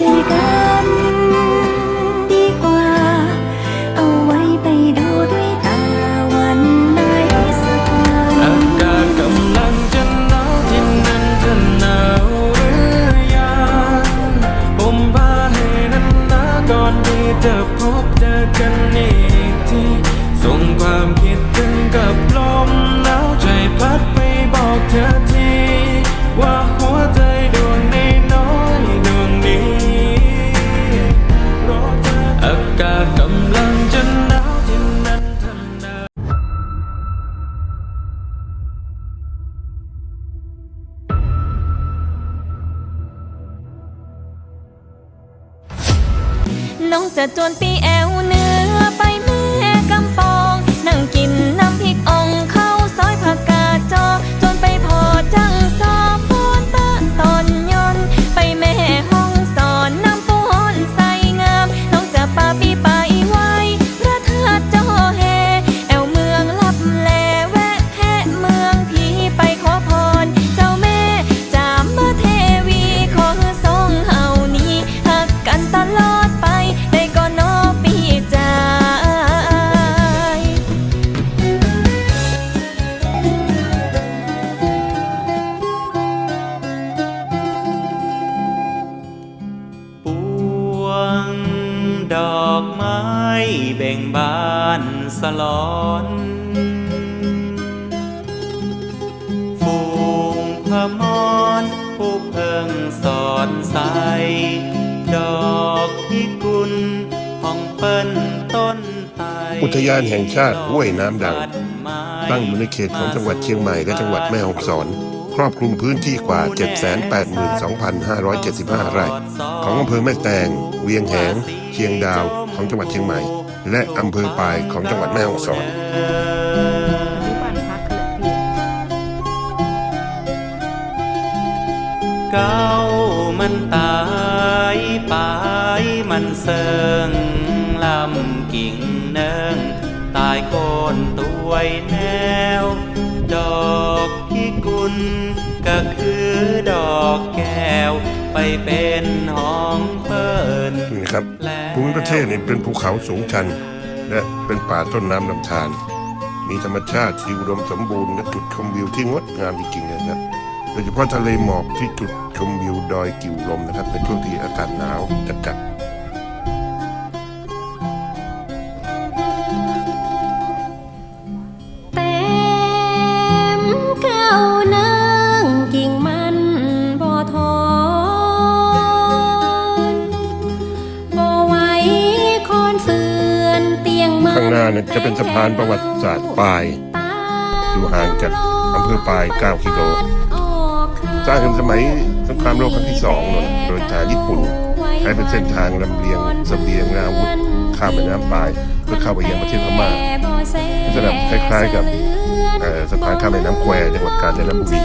ด้ว จะจวนปีแอวเหนือ พิกุลห้องเปิ้นต้นไทรอุทยานแห่งชาติห้วยน้ำดัง ตั้งอยู่ในเขตของจังหวัดเชียงใหม่และจังหวัดแม่ฮ่องสอน ครอบคลุมพื้นที่กว่า 782,575 ไร่ ของอำเภอแม่แตง เวียงแหง เชียงดาวของจังหวัดเชียงใหม่ และอำเภอปายของจังหวัดแม่ฮ่องสอนเก้า มันตายปายมันเสิงลำกิ่งเนิงตายโคนตัวยแนว ดอกพิกุลก็คือดอกแก้ว ไปเป็นห้องเปินนี่นะครับภูมิประเทศนี่เป็นภูเขาสูงชัน และเป็นป่าต้นน้ำลำธารมีธรรมชาติที่อุดมสมบูรณ์และจุดชมวิวที่งดงามจริงๆเลยนะครับโด ยเฉพาะทะเลหมอกที่จุดชมวิวดอยกิ่วลมนะครับในช่วงที่อากาศหนาวจัดๆเต็มเก้านางกิ่งมันบ่ทอนบ่ไหวคอนเฟือนเตียงมันข้างหน้าเนี่ยจะเป็นสะพานประวัติศาสตร์ปาย อยู่ห่างจากอำเภอปาย 9 กิโล สร้างขึ้นสมัยสงครามโลกครั้งที่สองเลยโดยทหารญี่ปุ่นใช้เป็นเส้นทางลำเลียงเสบียงและอาวุธข้ามแม่น้ำปายเพื่อเข้าไปยังประเทศพม่าลักษณะคล้ายๆกับเอ่อสะพานข้ามแม่น้ำแควจังหวัดกาญจนบุรี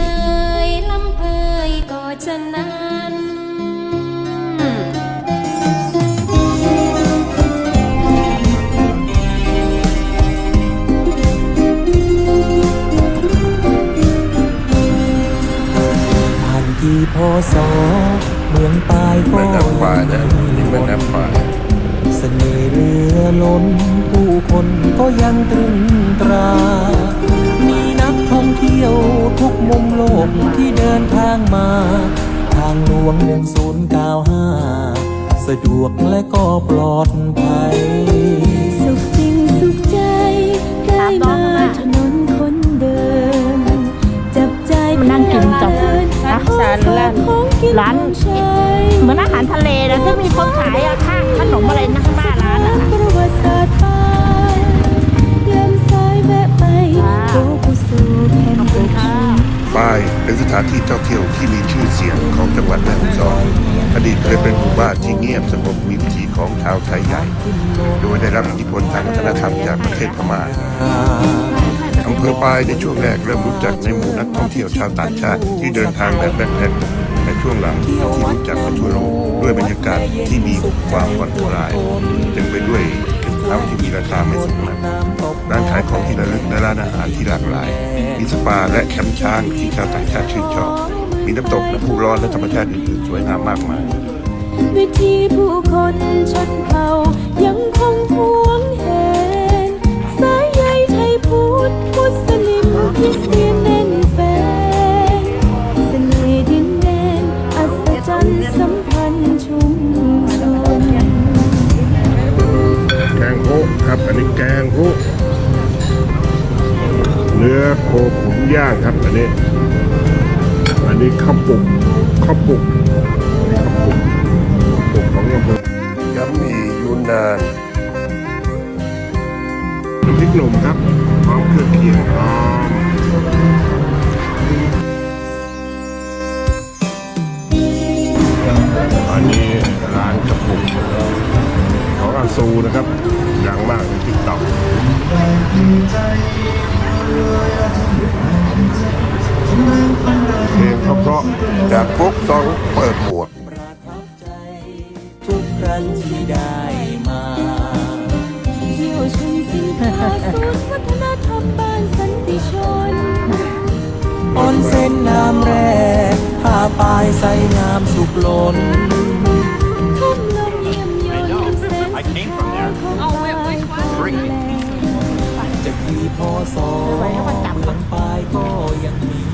กี่พศเมืองตายก็แม่น้ำปายนะนี่แม่น้ำปายเสน่ห์เรือล้นผู้คนก็ยังตรึงตรา มีนักท่องเที่ยวทุกมุมโลกที่เดินทางมา ทางหลวง1095 สะดวกและก็ปลอดภัย ร้านเหมือนอาหารทะเลนะที่มีคนขายอะข้างขนมอะไรนะข้างหน้าร้านอะประวัติศาสตร์ไปเยี่ยมสายแวะไปว้ายเป็นสถานที่ท่องเที่ยวที่มีชื่อเสียงของจังหวัดแม่ฮ่องสอนอดีตเคยเป็นหมู่บ้านที่เงียบสงบมีวิถีของชาวไทยใหญ่ โดยได้รับอิทธิพลทางวัฒนธรรมจากประเทศพม่าอำเภอปายในช่วงแรกเริ่มรู้จักในหมู่นักท่องเที่ยวชาวต่างชาติที่เดินทางแบบแบ็คแพคใน ช่วงหลังที่รู้จักไปทั่วโลกด้วยบรรยากาศที่มีความผ่อนคลายเต็มไปด้วยสินค้าที่มีราคาไม่สูงนักร้านขายของที่ระลึกและร้านอาหารที่หลากหลาย มีสปาและแคมป์ช้างที่ชาวต่างชาติชื่นชอบ มีน้ำตกน้ำพุร้อนและธรรมชาติอื่นๆสวยงามมากมาย วิธีผู้คนชนเผ่ายังคงหวงแหนสายใยไทยพุทธมุสลิมคริสเตียน นนี้แกงโฮะเนื้อโคขุนย่างครับอันนี้ อันนี้ข้าวปุกข้าวปุกข้าวปุกปุกของอำเภอยำหมี่ยูนนานน้ำพริกหนุ่มครับพร้อมเครื่องเคียงพร้อมอันนี้ร้านกระปุกข องอาซูนะครับดังมากในทิกตอกเพลงเพราะๆจากปุ๊กต้องเปิดหมวกประทับใจทุกครั้งที่ได้มาเที่ยวชมสินค้าสูตรวัฒนธรรมบ้านสันติชนออนเส้นน้ำแร่ผ้าปลายใสงามสุกล้น พอสอเมืองปลายก็ยังมี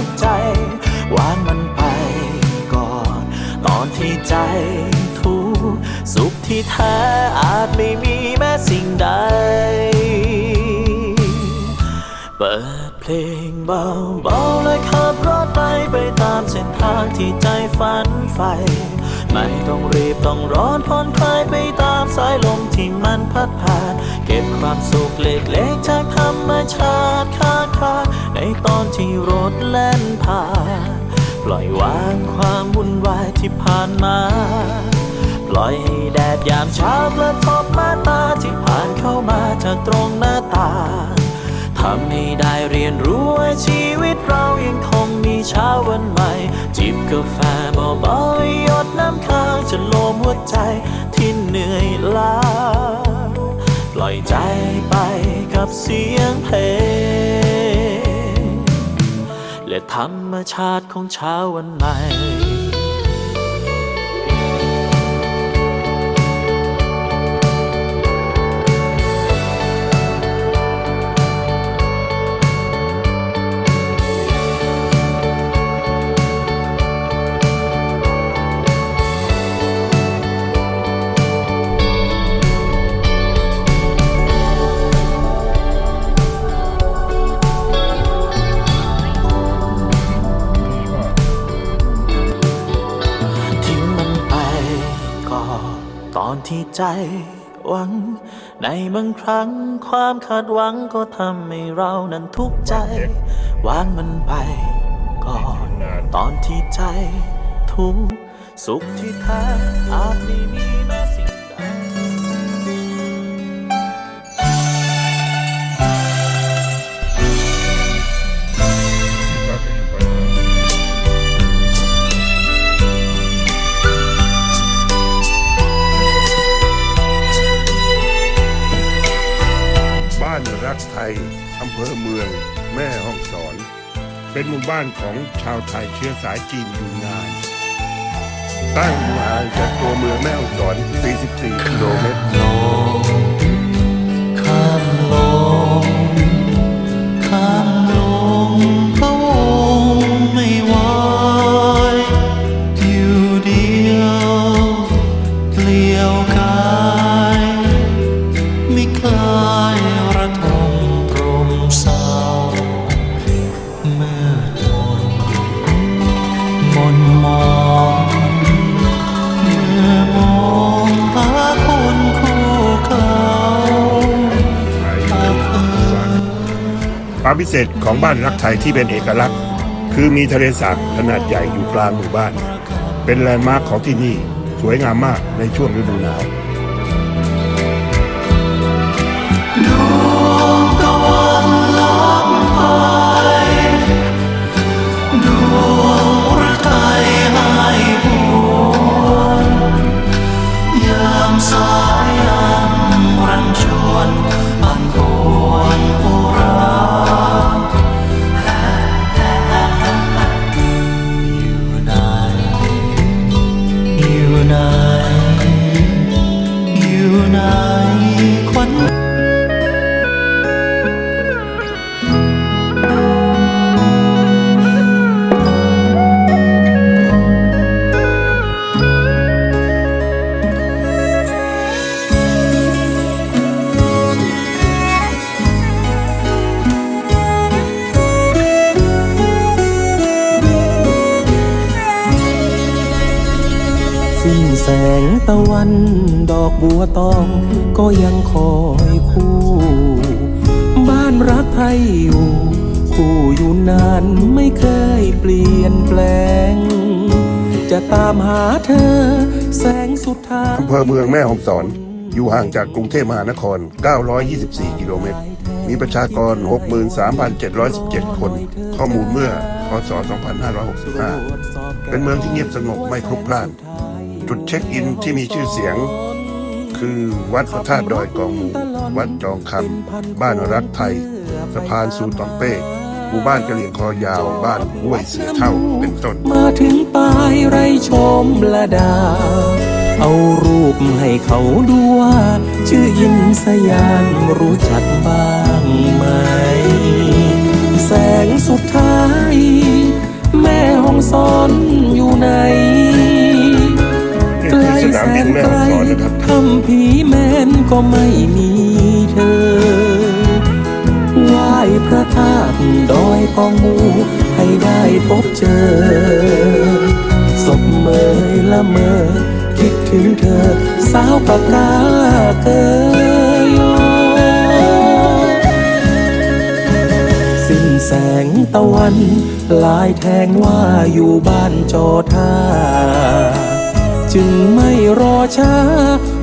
ก ใจทุกสุขที่แท้อาจไม่มีแม้สิ่งใด เปิดเพลงเบาๆและขับรถไปไปตามเส้นทางที่ใจฝันใฝ่ไม่ต้องรีบต้องร้อนผ่อนคลายไปตามสายลมที่มันพัดผ่าน เก็บความสุขเล็กๆจากธรรมชาติคาคาในตอนที่รถแล่นผ่าน ปล่อยวางความวุ่นวายที่ผ่านมา ปล่อยให้แดดยามเช้ากระทบมาตาที่ผ่านเข้ามาจากตรงหน้าตาทำให้ได้เรียนรู้ว่าชีวิตเรายังคงมีเช้าวันใหม่ จิบกาแฟเบาๆหยดน้ำค้างจะโลมหัวใจที่เหนื่อยล้า ปล่อยใจไปกับเสียงเพลง และธรรมชาติของเช้าวันใหม่ ใจหวัง ในบางครั้งความคาดหวังก็ทำให้เรานั้นทุกข์ใจ วางมันไปก่อนตอนที่ใจทุกข์สุขที่แท้อาจไม่มี ไทยอำเภอเมือง แม่ห้องสอนเป็นเป็นหมู่บ้านของชาวไทยเชื้อสายจีนยูนนาน ตั้งอยู่ห่างจากตัวเมืองแม่ฮ่องสอน 44 กิโลเมตร เศษของบ้านรักไทยที่เป็นเอกลักษณ์ คือมีทะเลสาบขนาดใหญ่อยู่กลางหมู่บ้าน เป็นแลนด์มาร์คของที่นี่สวยงามมากในช่วงฤดูหนาว อ อกบัวตองก็ยังคอยคู่ บ้านรักไทยอยู่ คู่อยู่นานไม่เคยเปลี่ยนแปลง จะตามหาเธอ แสงสุดท้ายอำเภอเมืองแม่ฮ่องสอน อยู่ห่างจากกรุงเทพมหานคร 924 กิโลเมตร มีประชากร 63,717 คน ข้อมูลเมื่อพศ 2565 เป็นเมืองที่เงียบสงบไม่พลุกพล่าน จุดเช็คอินที่มีชื่อเสียง คือวัดพระธาตุดอยกองมูวัดจองคำบ้านรักไทย สะพานซูตองเป้หมู่บ้านกะเหลี่ยงคอยาวบ้านห้วยเสือเท่าเป็นต้น มาถึงปลายไรชมละดา เอารูปให้เขาดูว่า ชื่อยินสยามรู้จักบ้างไหม แสงสุดท้าย แม่ห้องสอนอยู่ไหน นี่คือสามบินแม่ฮ่องสอนนะครับทำผีแมนก็ไม่มีเธอไหว้พระธาตุดอยกองมูให้ได้พบเจอศพเมยละเมอ คิดถึงเธอ สาวปากกาเกยสิ้นแสงตะวัน ลายแทงว่าอยู่บ้านจอท่า จึงไม่รอช้า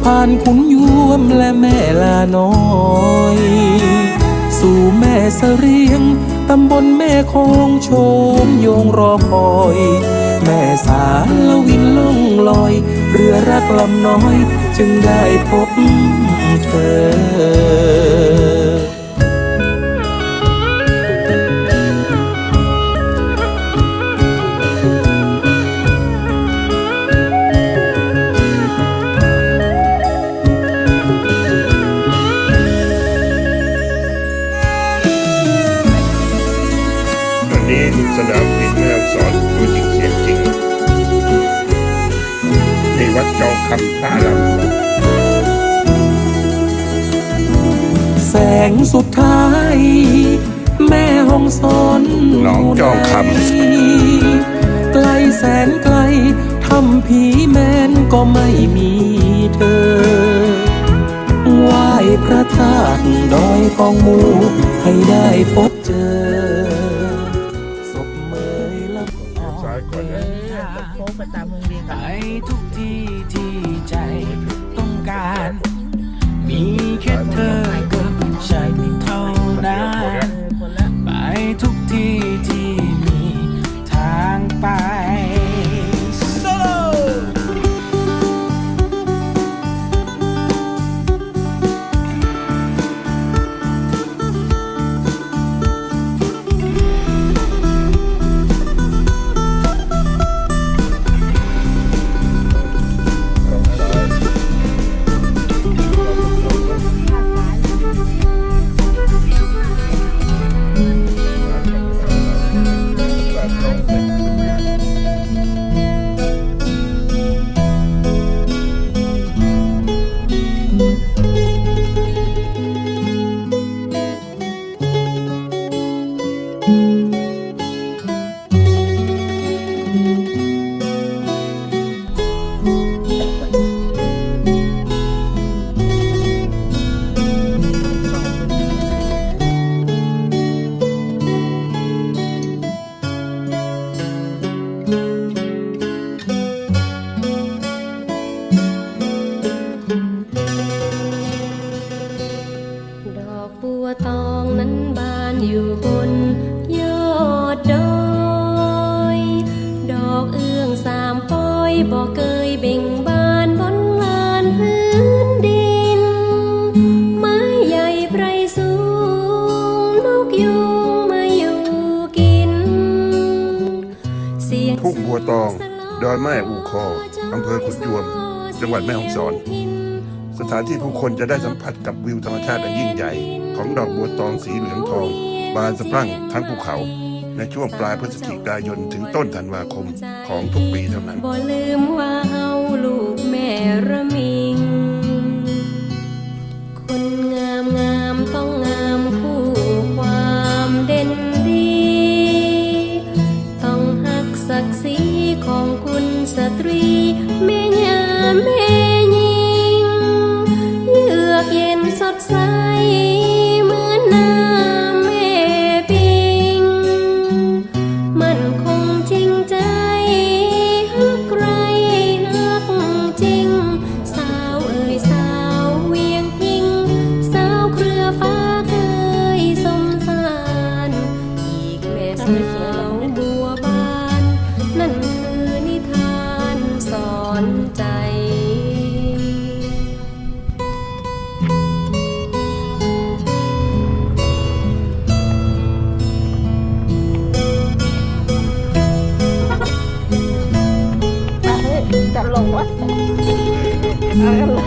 ผ่านขุนยวมและแม่ลาน้อย สู่แม่เสรียง ตำบลแม่คงโชมโยงรอคอย แม่สารละวินล่องลอย เรือรักลำน้อย จึงได้พบเธอ สงสุดท้าย แม่ห้องสอนหนองจองคไกลแสนไกลทำผีแมนก็ไม่มีเธอไหว้พระธาตุดอยกองหมูให้ได้พบเจอศพเมยละซ้ายก่อนนะโค้งไปตามวงเวียนไปกันทุกที่ที่ใจต้องการ มีแค่เธอ กับฉันเท่านั้นคนละไปทุกที่ที่ บัวตอง ดอยแม่อูคออำเภอขุดยวม จังหวัดแม่ฮ่องสอน สถานที่ผู้คนจะได้สัมผัสกับวิวธรรมชาติอันยิ่งใหญ่ ของดอกบัวตองสีเหลืองทอง บานสะพรั่งทั้งภูเขา ในช่วงปลายพฤศจิกายนถึงต้นธันวาคมของทุกปีเท่านั้น บ่ลืมว่าเฮาลูกแม่ระมี Akala.